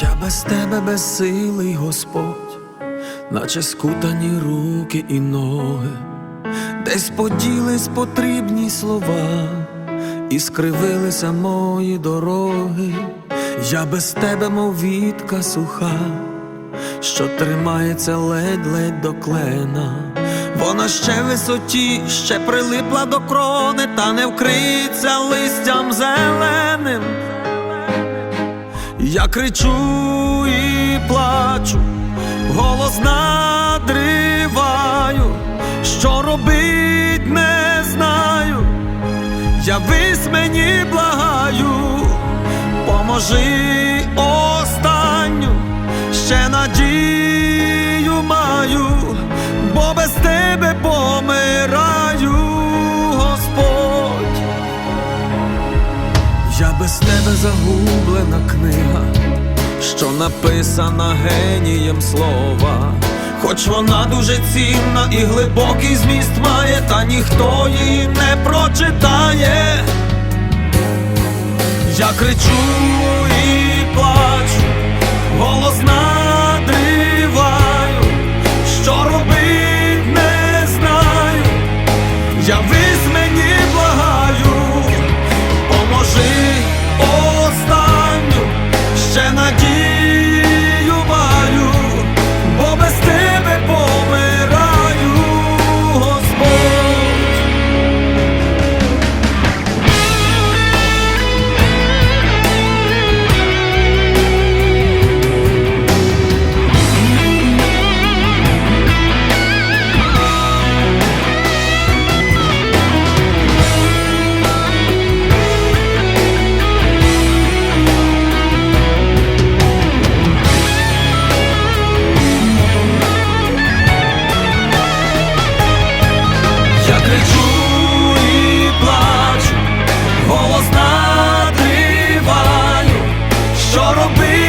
Я без тебе безсилий Господь, наче скутані руки і ноги, десь поділись потрібні слова, і скривилися мої дороги. Я без тебе, мов вітка суха, що тримається ледь-ледь до клена. Вона ще в висоті, ще прилипла до крони, та не вкриється листям зеленим. Я кричу і плачу, голос надриваю, що робить не знаю. Я вись мені благаю, поможи тебе загублена книга, що написана генієм слова. Хоч вона дуже цінна і глибокий зміст має, та ніхто її не прочитає. Я кричу і плачу, голос надриваю, що робить не знаю. Я що робить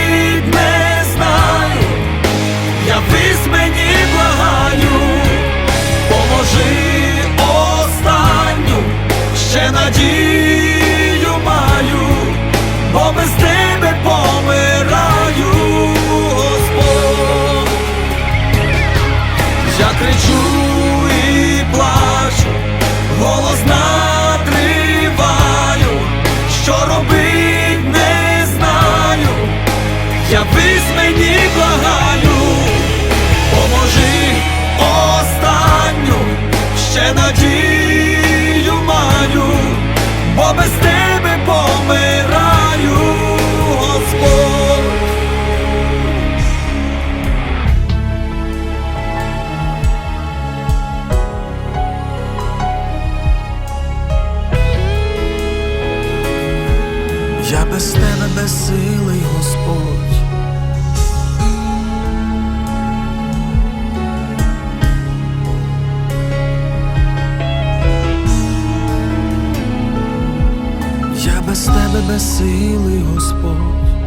Я явись мені благаю, поможи останню, ще надію маю, бо без тебе помираю, Господь. Я без тебе без сили. сили Господь.